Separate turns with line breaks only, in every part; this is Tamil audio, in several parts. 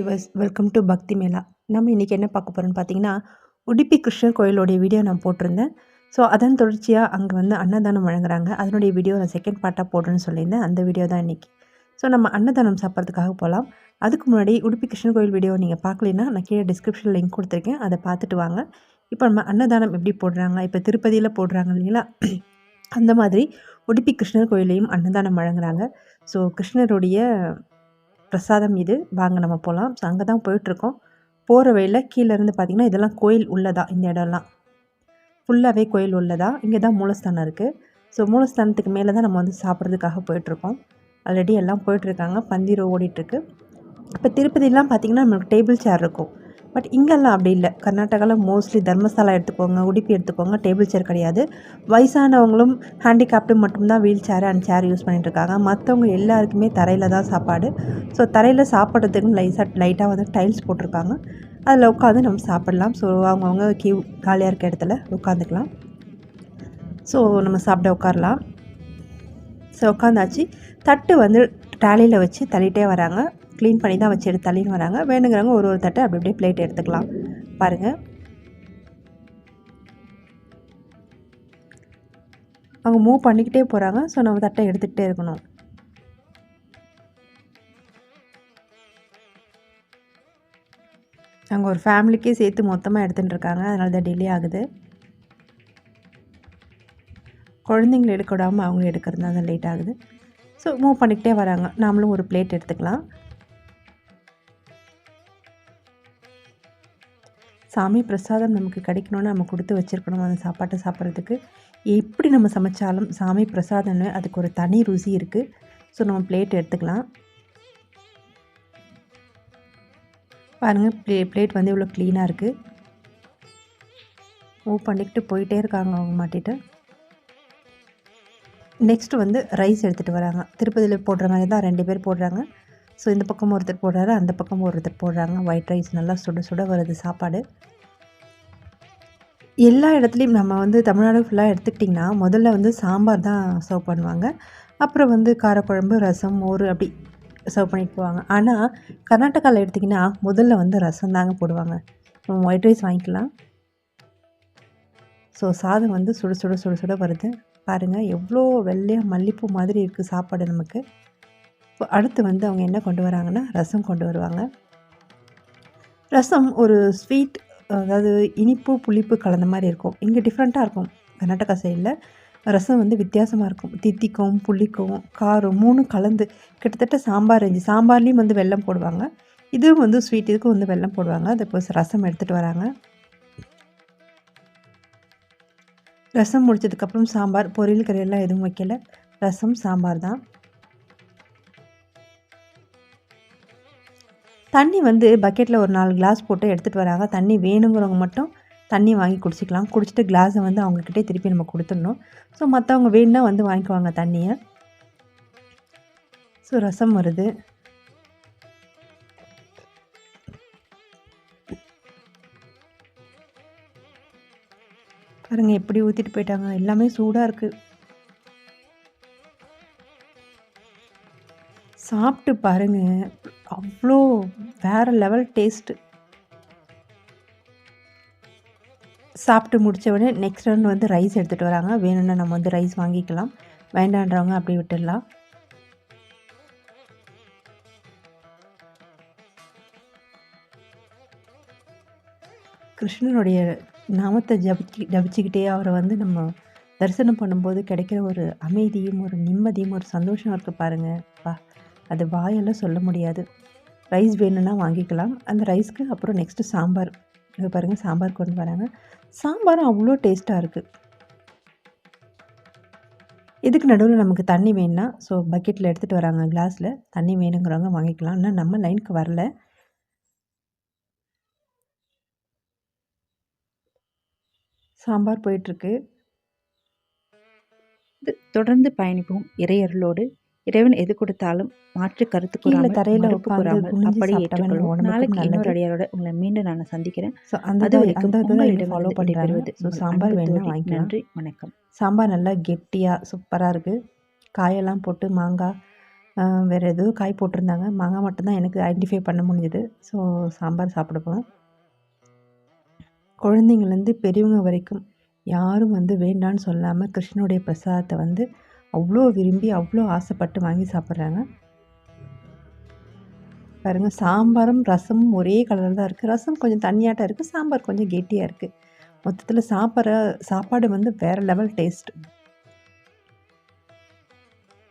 வியூவர்ஸ் வெல்கம் டு பக்தி மேளா நம்ம இன்றைக்கி என்ன பார்க்க போகிறோம்னு பார்த்தீங்கன்னா உடுப்பி கிருஷ்ணர் கோயிலோடைய வீடியோ நான் போட்டிருந்தேன். ஸோ அதன் தொடர்ச்சியாக அங்கே வந்து அன்னதானம் வழங்குறாங்க. அதனுடைய வீடியோ நான் செகண்ட் பார்ட்டாக போடுறேன்னு சொல்லியிருந்தேன். அந்த வீடியோ தான் இன்றைக்கி ஸோ நம்ம அன்னதானம் சாப்பிட்றதுக்காக போகலாம். அதுக்கு முன்னாடி உடுப்பி கிருஷ்ணர் கோயில் வீடியோ நீங்கள் பார்க்கலனா நான் கீழே டிஸ்கிரிப்ஷனில் லிங்க் கொடுத்துருக்கேன். அதை பார்த்துட்டு வாங்க. இப்போ நம்ம அன்னதானம் எப்படி போடுறாங்க? இப்போ திருப்பதியில் போடுறாங்க இல்லைங்களா? அந்த மாதிரி உடுப்பி கிருஷ்ணர் கோயிலையும் அன்னதானம் வழங்குறாங்க. ஸோ கிருஷ்ணருடைய பிரசாதம் இது. வாங்க நம்ம போகலாம் ஸோ அங்கே தான் போயிட்டுருக்கோம். போகிற வழியில் கீழேருந்து பார்த்திங்கன்னா இதெல்லாம் கோயில் உள்ளதா இந்த இடம்லாம். ஃபுல்லாகவே கோயில் உள்ளதா. இங்கே தான் மூலஸ்தானம் இருக்குது ஸோ மூலஸ்தானத்துக்கு மேலே தான் நம்ம வந்து சாப்பிட்றதுக்காக போயிட்டுருக்கோம். ஆல்ரெடி எல்லாம் போயிட்டுருக்காங்க. பந்தீரோ ஓடிட்டுருக்கு. இப்போ திருப்பதிலாம் பார்த்திங்கன்னா நம்மளுக்கு டேபிள் சேர் இருக்கும். பட் இங்கெல்லாம் அப்படி இல்லை. கர்நாடகாவில் மோஸ்ட்லி தர்மசாலா எடுத்துக்கோங்க உடுப்பி எடுத்துக்கோங்க டேபிள் சேர் கிடையாது. வயசானவங்களும் ஹேண்டிகேப்டு மட்டும்தான் wheel chair and chair use பண்ணிகிட்ருக்காங்க மற்றவங்க எல்லாருக்குமே தரையில் தான் சாப்பாடு. ஸோ தரையில் சாப்பிட்றதுக்கு லைஸாக லைட்டாக வந்து டைல்ஸ் போட்டிருக்காங்க. அதில் உட்காந்து நம்ம சாப்பிட்லாம். ஸோ அவங்கவுங்க கியூ காலியாக இருக்க இடத்துல உட்காந்துக்கலாம் ஸோ நம்ம சாப்பிட உட்காரலாம். ஸோ உட்காந்தாச்சு தட்டு வந்து டேலியில் வச்சு தள்ளிட்டே வராங்க. க்ளீன் பண்ணி தான் வச்சு எடுத்து தள்ளின்னு வராங்க. வேணுங்கிறவங்க ஒரு ஒரு தட்டை அப்படி அப்படியே பிளேட் எடுத்துக்கலாம். பாருங்கள் அவங்க மூவ் பண்ணிக்கிட்டே போகிறாங்க ஸோ நம்ம தட்டை எடுத்துக்கிட்டே இருக்கணும். அங்கே ஒரு ஃபேமிலிக்கே சேர்த்து மொத்தமாக எடுத்துகிட்டு இருக்காங்க. அதனால தான் டிலே ஆகுது. குழந்தைங்களை எடுக்க விடாமல் அவங்களும் எடுக்கிறது தான் லேட் ஆகுது. ஸோ மூவ் பண்ணிக்கிட்டே வராங்க. நாமளும் ஒரு பிளேட் எடுத்துக்கலாம். சாமி பிரசாதம் நமக்கு கிடைக்கணும்னு நம்ம கொடுத்து வச்சுருக்கணும் அந்த சாப்பாட்டை சாப்பிட்றதுக்கு. எப்படி நம்ம சமைச்சாலும் சாமி பிரசாதம்னு அதுக்கு ஒரு தனி ருசி இருக்குது ஸோ நம்ம பிளேட் எடுத்துக்கலாம். பாருங்கள் ப்ளே பிளேட் வந்து இவ்வளோ க்ளீனாக இருக்குது மூவ் பண்ணிக்கிட்டு போயிட்டே இருக்காங்க அவங்க மாட்டிட்டு. நெக்ஸ்ட் வந்து ரைஸ் எடுத்துகிட்டு வராங்க. திருப்பதியில் போடுற மாதிரி தான் ரெண்டு பேர் போடுறாங்க. ஸோ இந்த பக்கம் ஒருத்தர் போடுறாரு அந்த பக்கம் ஒருத்தர் போடுறாங்க. ஒயிட் ரைஸ் நல்லா சுட சுட வருது சாப்பாடு. எல்லா இடத்துலையும் நம்ம வந்து தமிழ்நாடு ஃபுல்லாக எடுத்துக்கிட்டிங்கன்னா முதல்ல வந்து சாம்பார் தான் சர்வ் பண்ணுவாங்க. அப்புறம் வந்து காரக்குழம்பு ரசம் மோர் அப்படி சர்வ் பண்ணிட்டு போவாங்க. ஆனால் கர்நாடகாவில் எடுத்திங்கன்னா முதல்ல வந்து ரசம் தாங்க போடுவாங்க. ஒயிட் ரைஸ் வாங்கிக்கலாம். ஸோ சாதம் வந்து சுட சுட சுட சுட வருது. பாருங்கள் எவ்வளோ வெள்ளையாக மல்லிப்பூ மாதிரி இருக்குது சாப்பாடு நமக்கு. அடுத்து வந்து அவங்க என்ன கொண்டு வராங்கன்னா ரசம் கொண்டு வருவாங்க. ரசம் ஒரு ஸ்வீட் அதாவது இனிப்பு புளிப்பு கலந்த மாதிரி இருக்கும். இங்கே டிஃப்ரெண்ட்டாக இருக்கும். கர்நாடகா சைடில் ரசம் வந்து வித்தியாசமாக இருக்கும். தித்திக்கும் புளிக்கும் காரம் மூணும் கலந்து கிட்டத்தட்ட சாம்பார் இருந்துச்சு சாம்பார்லேயும் வந்து வெல்லம் போடுவாங்க. இதுவும் வந்து ஸ்வீட் இதுக்கும் வந்து வெல்லம் போடுவாங்க. அது இப்போ ரசம் எடுத்துகிட்டு வராங்க. ரசம் முடிச்சதுக்கப்புறம் சாம்பார் பொரியல் கறியெல்லாம் எதுவும் வைக்கல. ரசம் சாம்பார் தான். தண்ணி வந்து பக்கெட்டில் ஒரு நாலு கிளாஸ் போட்டு எடுத்துகிட்டு வராங்க. தண்ணி வேணுங்கிறவங்க மட்டும் தண்ணி வாங்கி குடிச்சிக்கலாம். குடிச்சிட்டு கிளாஸை வந்து அவங்கக்கிட்டே திருப்பி நம்ம கொடுத்துடணும். ஸோ மற்றவங்க வேணுன்னா வந்து வாங்கிக்குவாங்க தண்ணியை. ஸோ ரசம் வருது. பாருங்கள் எப்படி ஊற்றிட்டு போயிட்டாங்க. எல்லாமே சூடாக இருக்குது சாப்பிட்டு பாருங்கள் அவ்வளோ வேறு லெவல் டேஸ்ட்டு சாப்பிட்டு முடித்த உடனே நெக்ஸ்ட் ரவுண்ட் வந்து ரைஸ் எடுத்துகிட்டு வராங்க. வேணும்னா நம்ம வந்து ரைஸ் வாங்கிக்கலாம். வேண்டான்றவங்க அப்படி விட்டுடலாம். கிருஷ்ணனுடைய நாமத்தை ஜபிச்சு ஜபிச்சுக்கிட்டே அவரை வந்து நம்ம தரிசனம் பண்ணும்போது கிடைக்கிற ஒரு அமைதியும் ஒரு நிம்மதியும் ஒரு சந்தோஷம் இருக்குது பாருங்கள் பா அது வாயெல்லாம் சொல்ல முடியாது. ரைஸ் வேணும்னா வாங்கிக்கலாம். அந்த ரைஸ்க்கு அப்புறம் நெக்ஸ்ட்டு சாம்பார். இது பாருங்கள் சாம்பார் கொண்டு வராங்க. சாம்பாரும் அவ்வளோ டேஸ்ட்டாக இருக்குது இதுக்கு நடுவில் நமக்கு தண்ணி வேணும்னா ஸோ பக்கெட்டில் எடுத்துகிட்டு வராங்க கிளாஸில் தண்ணி வேணுங்கிறவங்க வாங்கிக்கலாம். ஆனால் நம்ம லைனுக்கு வரல. சாம்பார் போயிட்டுருக்கு
தொடர்ந்து பயணிப்போம் இறையர்களோடு இறைவன் எது கொடுத்தாலும் மாற்று கருத்து கூறாமல்
தரையில் உட்கார்ந்து
கூறாமல் ஏற்றுக்கொள்வோம் நாளைக்கு. இன்னொரு அடியாரோட உங்களை மீண்டும் நான் சந்திக்கிறேன்.
ஸோ அந்த
அது வரைக்கும் உங்களிடம்
ஃபாலோ பண்ணி பெறுவது ஸோ சாம்பார் வேணும்னா வாங்கிக்கலாம்.
நன்றி வணக்கம்.
சாம்பார் நல்லா கெட்டியாக சூப்பராக இருக்குது காயெல்லாம் போட்டு மாங்காய் வேறு ஏதோ காய் போட்டிருந்தாங்க. மாங்காய் மட்டும்தான் எனக்கு ஐடென்டிஃபை பண்ண முடிஞ்சுது. ஸோ சாம்பார் சாப்பிட போனோம் குழந்தைங்கள்லேருந்து பெரியவங்க வரைக்கும் யாரும் வந்து வேண்டான்னு சொல்லாமல் கிருஷ்ணனுடைய பிரசாதத்தை வந்து அவ்வளோ விரும்பி அவ்வளோ ஆசைப்பட்டு வாங்கி சாப்பிட்றாங்க. பாருங்கள் சாம்பாரும் ரசமும் ஒரே கலரில் தான் இருக்குது ரசம் கொஞ்சம் தண்ணியாட்டம் இருக்குது சாம்பார் கொஞ்சம் கெட்டியாக இருக்குது மொத்தத்தில் சாப்பிட்ற சாப்பாடு வந்து வேறு லெவல் டேஸ்ட்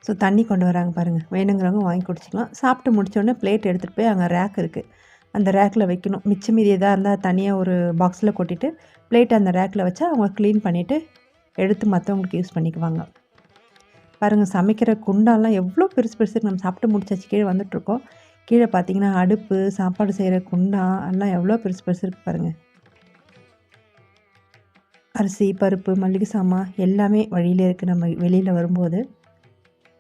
ஸோ தண்ணி கொண்டு வராங்க பாருங்கள் வேணுங்கிறவங்க வாங்கி குடிச்சிக்கலாம். சாப்பிட்டு முடித்தோடனே பிளேட் எடுத்துகிட்டு போய் அங்கே ரேக் இருக்குது அந்த ரேக்கில் வைக்கணும். மிச்சம் மீதி எதாக இருந்தால் தனியாக ஒரு பாக்ஸில் கொட்டிட்டு பிளேட் அந்த ரேக்கில் வச்சா அவங்க க்ளீன் பண்ணிவிட்டு எடுத்து மற்றவங்களுக்கு யூஸ் பண்ணிக்குவாங்க. பாருங்கள் சமைக்கிற குண்டாலாம் எவ்வளோ பெருசு பெருசு நம்ம சாப்பிட்டு முடிச்சாச்சு கீழே வந்துட்ருக்கோம் கீழே பார்த்தீங்கன்னா அடுப்பு சாப்பாடு செய்கிற குண்டா எல்லாம் எவ்வளோ பெருசு பெருசு இருக்குது பாருங்கள் அரிசி பருப்பு மல்லிகை சாமான் எல்லாமே வழியிலே இருக்குது நம்ம வெளியில் வரும்போது.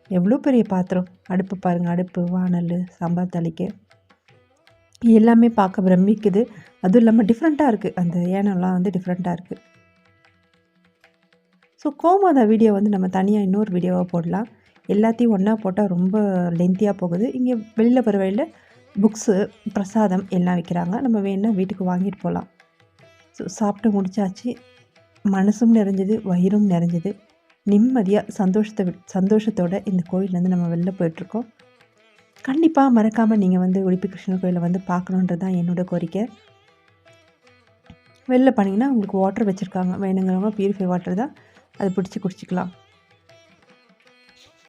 எவ்வளோ பெரிய பாத்திரம்? அடுப்பு பாருங்கள் அடுப்பு வானல் சாம்பார் தலைக்கு எல்லாமே பார்க்க பிரமிக்குது. அதுவும் இல்லாமல் டிஃப்ரெண்ட்டாக இருக்குது அந்த ஏனம்லாம் வந்து டிஃப்ரெண்ட்டாக இருக்குது ஸோ கோமாதா வீடியோ வந்து நம்ம தனியாக இன்னொரு வீடியோவாக போடலாம். எல்லாத்தையும் ஒன்றா போட்டால் ரொம்ப லென்த்தியாக போகுது. இங்கே வெளியில் வர வழியில் புக்ஸு பிரசாதம் எல்லாம் விற்கிறாங்க நம்ம வேணால் வீட்டுக்கு வாங்கிட்டு போகலாம் ஸோ சாப்பிட்டு முடிச்சாச்சு. மனசும் நிறைஞ்சது வயிறும் நிறைஞ்சது. நிம்மதியாக சந்தோஷத்தை விட் சந்தோஷத்தோட இந்த கோயிலேருந்து நம்ம வெளில போயிட்டுருக்கோம். கண்டிப்பாக மறக்காமல் நீங்கள் வந்து உடுப்பி கிருஷ்ணர் கோயிலை வந்து பார்க்கணுன்றது தான் என்னோடய கோரிக்கை. வெளில பண்ணிங்கன்னா உங்களுக்கு வாட்டர் வச்சுருக்காங்க. வேணுங்கிறவங்க பியூரிஃபை வாட்டர் தான். அதை பிடிச்சி குடிச்சிக்கலாம்.